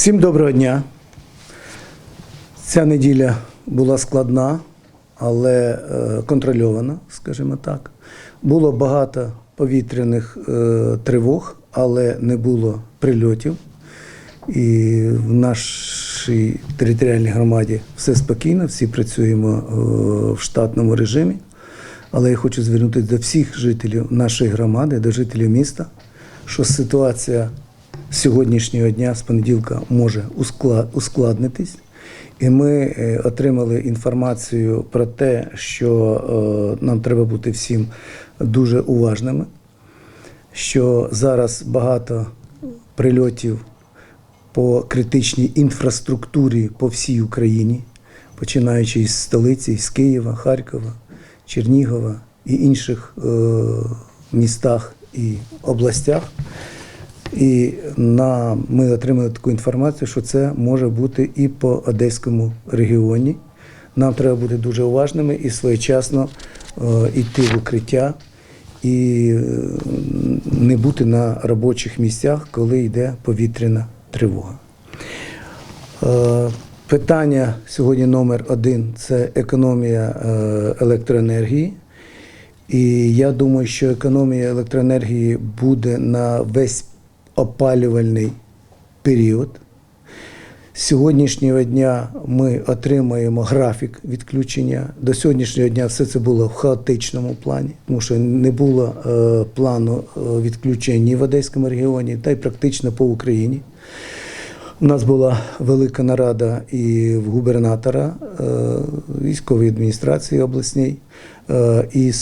Всім доброго дня. Ця неділя була складна, але е, контрольована, скажімо так. Було багато повітряних е, тривог, але не було прильотів. І в нашій територіальній громаді все спокійно, всі працюємо е, в штатному режимі. Але я хочу звернутися до всіх жителів нашої громади, до жителів міста, що ситуація сьогоднішнього дня з понеділка може ускладнитись. І ми е, отримали інформацію про те, що е, нам треба бути всім дуже уважними, що зараз багато прильотів по критичній інфраструктурі по всій Україні, починаючи із столиці, з Києва, Харкова, Чернігова і інших е, містах і областях. І на, ми отримали таку інформацію, що це може бути і по Одеському регіоні. Нам треба бути дуже уважними і своєчасно е, йти в укриття і е, не бути на робочих місцях, коли йде повітряна тривога. Е, Питання сьогодні номер один це економія електроенергії. І я думаю, що економія електроенергії буде на весь опалювальний період. З сьогоднішнього дня ми отримаємо графік відключення. До сьогоднішнього дня все це було в хаотичному плані, тому що не було е, плану е, відключення ні в Одеському регіоні, та й практично по Україні. У нас була велика нарада і в губернатора е, військової адміністрації обласній, е, і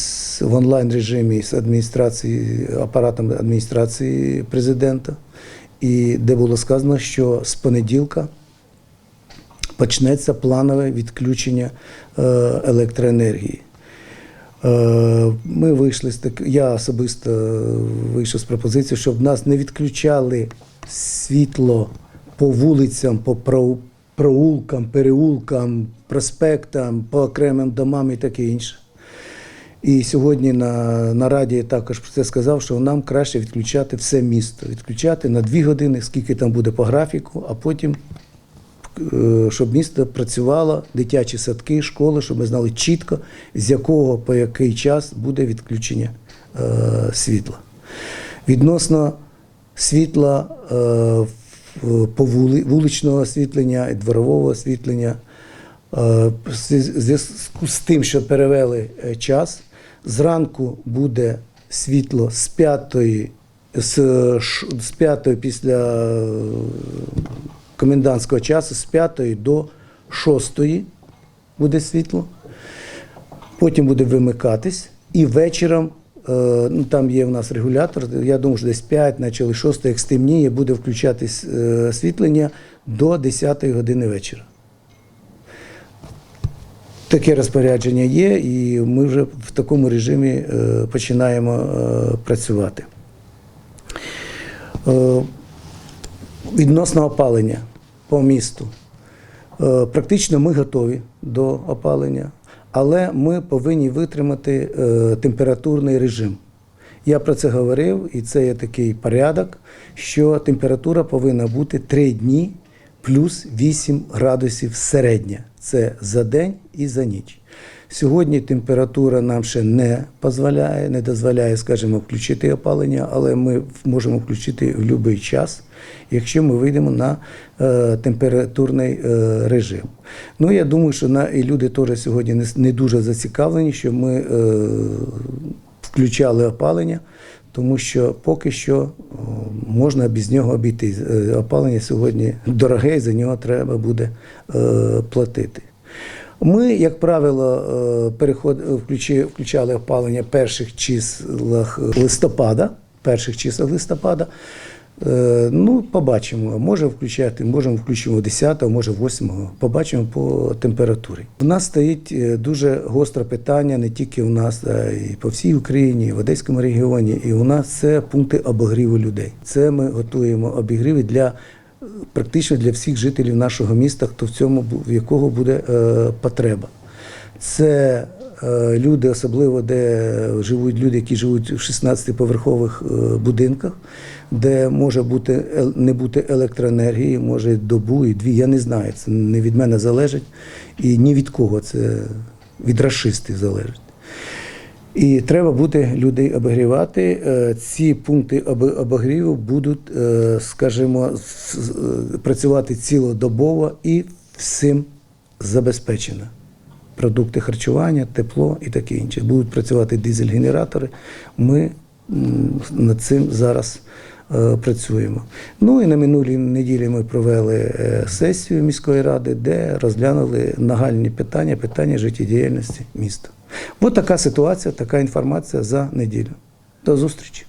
в онлайн режимі з адміністрації, апаратом адміністрації президента, і де було сказано, що з понеділка почнеться планове відключення е, електроенергії. Ми вийшли з так. Я особисто вийшов з пропозицією, щоб нас не відключали світло по вулицям, по проулкам, переулкам, проспектам, по окремим домам і таке інше. І сьогодні на, на раді також про це сказав, що нам краще відключати все місто, відключати на дві години, скільки там буде по графіку, а потім е, щоб місто працювало, дитячі садки, школи, щоб ми знали чітко, з якого по який час буде відключення е, світла. Відносно світла е, по вули, вуличного освітлення і дворового освітлення, е, зв'язку з тим, що перевели е, час, зранку буде світло з п'ятої з, ш- з п'ятої після е, комендантського часу з 5 до 6 буде світло. Потім буде вимикатись. І вечором, е, ну там є в нас регулятор, я думаю, що десь 5, почали 6, як стемніє, буде включатись е, освітлення до 10 години вечора. Таке розпорядження є, і ми вже в такому режимі е, починаємо е, працювати. Е, Відносно опалення по місту. Е, Практично ми готові до опалення, але ми повинні витримати е, температурний режим. Я про це говорив, і це є такий порядок, що температура повинна бути 3 дні плюс 8 градусів середня. Це за день і за ніч. Сьогодні температура нам ще не дозволяє, не дозволяє, скажімо, включити опалення, але ми можемо включити в будь-який час, якщо ми вийдемо на е, температурний е, режим. Ну, я думаю, що на, і люди теж сьогодні не, дуже зацікавлені, що ми е, включали опалення, тому що поки що можна без нього обійти. Опалення сьогодні дороге, і за нього треба буде платити. Ми, як правило, е, переход, включали опалення перших числах листопада, перших числах листопада. Е, Ну, побачимо. Може включати, можемо включимо 10, може 8, побачимо по температурі. У нас стоїть е, дуже гостре питання не тільки у нас, а і по всій Україні, і в Одеському регіоні. І у нас це пункти обігріву людей. Це ми готуємо обігріви для практично для всіх жителів нашого міста, хто в цьому в якого буде е, потреба. Це е, люди, особливо де живуть люди, які живуть в 16-поверхових е, будинках, де може бути не бути електроенергії, може добу і дві. Я не знаю. Це не від мене залежить і ні від кого. Це від расистів залежить. І треба буде людей обігрівати. Е, Ці пункти об- обігріву будуть, е, скажімо, працювати цілодобово і всім забезпечено. Продукти харчування, тепло і таке інше. Будуть працювати дизель-генератори. Ми над цим зараз е, працюємо. Ну і на минулій неділі ми провели сесію міської ради, де розглянули нагальні питання, питання життєдіяльності міста. Ось така ситуація, така інформація за неділю. До зустрічі.